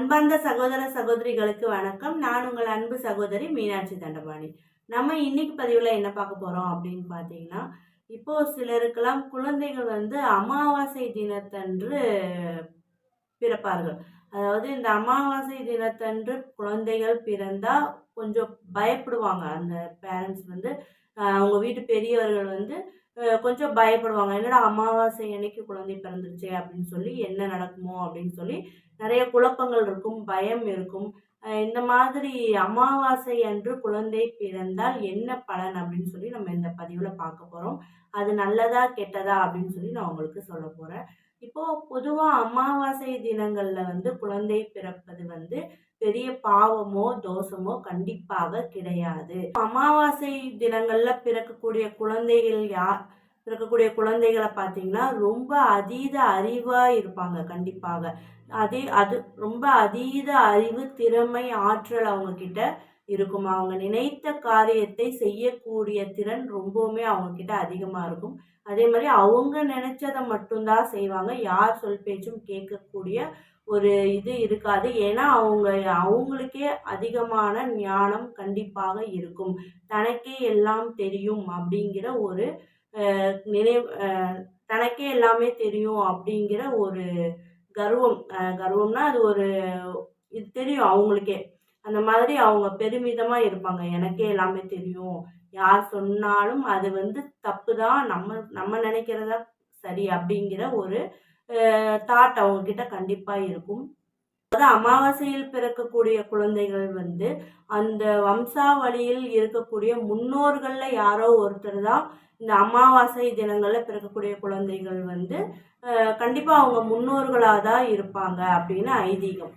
அன்பார்ந்த சகோதர சகோதரிகளுக்கு வணக்கம். நான் உங்கள் அன்பு சகோதரி மீனாட்சி தண்டபாணி. நம்ம இன்னைக்கு பதிவில் என்ன பார்க்க போகிறோம் அப்படின்னு பார்த்தீங்கன்னா இப்போ சிலருக்கெல்லாம் குழந்தைகள் வந்து அமாவாசை தினத்தன்று பிறப்பார்கள். அதாவது இந்த அமாவாசை தினத்தன்று குழந்தைகள் பிறந்தால் கொஞ்சம் பயப்படுவாங்க. அந்த பேரண்ட்ஸ் வந்து அவங்க வீட்டு பெரியவர்கள் வந்து கொஞ்சம் பயப்படுவாங்க. என்னடா அமாவாசை அன்னைக்கு குழந்தை பிறந்துருச்சு அப்படின்னு சொல்லி என்ன நடக்குமோ அப்படின்னு சொல்லி நிறைய குழப்பங்கள் இருக்கும் பயம் இருக்கும். இந்த மாதிரி அமாவாசை அன்று குழந்தை பிறந்தால் என்ன பலன் அப்படின்னு சொல்லி நம்ம இந்த பதிவில் பார்க்க போகிறோம் அது நல்லதா கெட்டதா அப்படின்னு சொல்லி நான் உங்களுக்கு சொல்ல போகிறேன் இப்போது பொதுவாக அமாவாசை தினங்களில் வந்து குழந்தை பிறப்பது வந்து பெரிய பாவமோ தோஷமோ கண்டிப்பாக கிடையாது. அமாவாசை தினங்கள்ல பிறக்கக்கூடிய குழந்தைகள் யார் பிறக்கக்கூடிய குழந்தைகளை பார்த்தீங்கன்னா ரொம்ப அதீத அறிவாக இருப்பாங்க கண்டிப்பாக. அதே அது ரொம்ப அதீத அறிவு திறமை ஆற்றல் அவங்கக்கிட்ட இருக்கும்? அவங்க நினைத்த காரியத்தை செய்யக்கூடிய திறன் ரொம்பவுமே அவங்கக்கிட்ட அதிகமாக இருக்கும். அதே மாதிரி அவங்க நினைச்சதை மட்டும்தான் செய்வாங்க. யார் சொல் பேச்சும் கேட்கக்கூடிய ஒரு இது இருக்காது. ஏன்னா அவங்க அவங்களுக்கே அதிகமான ஞானம் கண்டிப்பாக இருக்கும். தனக்கே எல்லாம் தெரியும் அப்படிங்கிற ஒரு நினைவு தனக்கே எல்லாமே தெரியும் அப்படிங்கிற ஒரு கர்வம் கர்வம்னா அது ஒரு இது தெரியும் அவங்களுக்கே. அந்த மாதிரி அவங்க பெருமிதமாக இருப்பாங்க. எனக்கே எல்லாமே தெரியும். யார் சொன்னாலும் அது வந்து தப்பு தான் நம்ம நம்ம நினைக்கிறதா சரி அப்படிங்கிற ஒரு தாட் அவங்கக்கிட்ட கண்டிப்பாக இருக்கும். அதாவது அமாவாசையில் பிறக்கக்கூடிய குழந்தைகள் வந்து அந்த வம்சாவளியில் இருக்கக்கூடிய முன்னோர்களில் யாரோ ஒருத்தர் தான் இந்த அமாவாசை தினங்களில் பிறக்கக்கூடிய குழந்தைகள் வந்து கண்டிப்பாக அவங்க முன்னோர்களாக தான் இருப்பாங்க அப்படின்னு ஐதீகம்.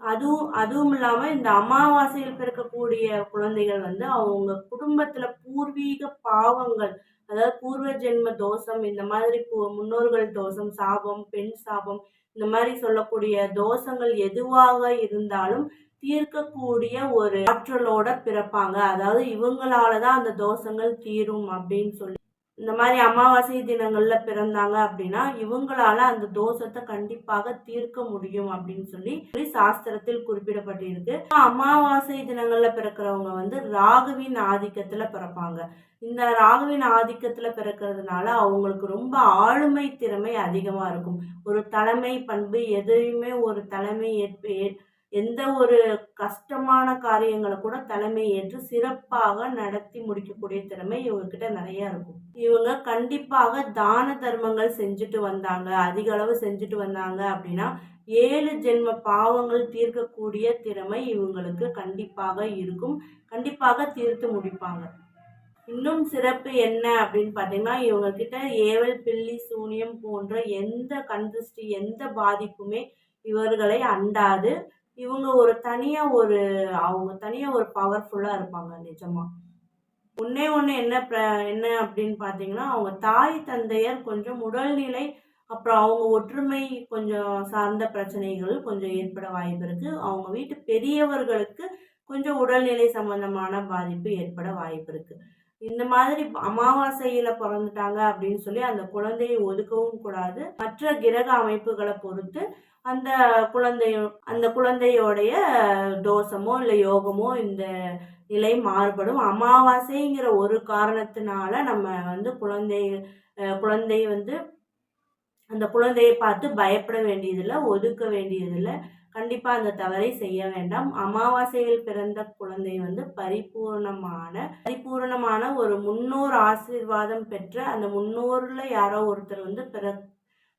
அதுவும் அதுவும் இல்லாமல் இந்த அமாவாசையில் பிறக்கக்கூடிய குழந்தைகள் வந்து அவங்க குடும்பத்தில் பூர்வீக பாவங்கள் அதாவது பூர்வ ஜென்ம தோஷம் இந்த மாதிரி முன்னோர்கள் தோஷம் சாபம் பெண் சாபம் இந்த மாதிரி சொல்லக்கூடிய தோஷங்கள் எதுவாக இருந்தாலும் தீர்க்கக்கூடிய ஒரு ஆற்றலோட பிறப்பாங்க. அதாவது இவங்களால தான் அந்த தோஷங்கள் தீரும் அப்படின்னு சொல்லி இந்த மாதிரி அமாவாசை தினங்களில் பிறந்தாங்க அப்படின்னா இவங்களால அந்த தோஷத்தை கண்டிப்பாக தீர்க்க முடியும் அப்படின்னு சொல்லி சாஸ்திரத்தில் குறிப்பிடப்பட்டிருக்கு. அமாவாசை தினங்களில் பிறக்கிறவங்க வந்து ராகுவின் ஆதிக்கத்தில் பிறப்பாங்க. இந்த ராகுவின் ஆதிக்கத்தில் பிறக்கிறதுனால அவங்களுக்கு ரொம்ப ஆளுமை திறமை அதிகமாக இருக்கும். ஒரு தலைமை பண்பு எதையுமே ஒரு தலைமை ஏற்பு எந்த ஒரு கஷ்டமான காரியங்களை கூட தலைமை ஏற்று சிறப்பாக நடத்தி முடிக்கக்கூடிய திறமை இவங்கக்கிட்ட நிறையா இருக்கும். இவங்க கண்டிப்பாக தான தர்மங்கள் செஞ்சுட்டு வந்தாங்க அதிக அளவு செஞ்சுட்டு வந்தாங்க அப்படின்னா ஏழு ஜென்ம பாவங்கள் தீர்க்கக்கூடிய திறமை இவங்களுக்கு கண்டிப்பாக இருக்கும். கண்டிப்பாக தீர்த்து முடிப்பாங்க. இன்னும் சிறப்பு என்ன அப்படின்னு பார்த்தீங்கன்னா இவங்க கிட்ட ஏவல் பில்லி சூனியம் போன்ற எந்த கந்திருஷ்டி எந்த பாதிப்புமே இவர்களை அண்டாது. இவங்க ஒரு தனியாக ஒரு அவங்க தனியாக ஒரு பவர்ஃபுல்லாக இருப்பாங்க நிஜமாக ஒன்னே ஒன்று என்ன ப்ர என்ன அப்படின்னு பார்த்தீங்கன்னா அவங்க தாய் தந்தையர் கொஞ்சம் உடல்நிலை அப்புறம் அவங்க ஒற்றுமை கொஞ்சம் சார்ந்த பிரச்சனைகள் கொஞ்சம் ஏற்பட வாய்ப்பு இருக்குது அவங்க வீட்டு பெரியவர்களுக்கு கொஞ்சம் உடல்நிலை சம்பந்தமான பாதிப்பு ஏற்பட வாய்ப்பு இருக்குது இந்த மாதிரி அமாவாசையில் பிறந்துட்டாங்க அப்படின்னு சொல்லி அந்த குழந்தையை ஒதுக்கவும் கூடாது. மற்ற கிரக அமைப்புகளை பொறுத்து அந்த குழந்தையோ அந்த குழந்தையோடைய தோஷமோ இல்லை யோகமோ இந்த நிலை மாறுபடும். அமாவாசைங்கிற ஒரு காரணத்தினால நம்ம வந்து குழந்தை குழந்தை வந்து அந்த குழந்தையை பார்த்து பயப்பட வேண்டியதில்லை ஒதுக்க வேண்டியதில்லை. கண்டிப்பாக அந்த தவறை செய்ய வேண்டாம். அமாவாசையில் பிறந்த குழந்தை வந்து பரிபூர்ணமான பரிபூர்ணமான ஒரு முன்னோர் ஆசீர்வாதம் பெற்ற அந்த முன்னோரில் யாரோ ஒருத்தர் வந்து பிற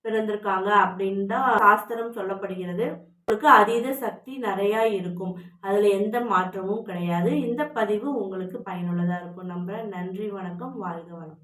பிறந்திருக்காங்க அப்படின்னு தான் சாஸ்திரம் சொல்லப்படுகிறது. உங்களுக்கு அதீத சக்தி நிறையா இருக்கும். அதில் எந்த மாற்றமும் கிடையாது. இந்த பதிவு உங்களுக்கு பயனுள்ளதாக இருக்கும். நம்புகிறேன் நன்றி வணக்கம். வாழ்க வளம்.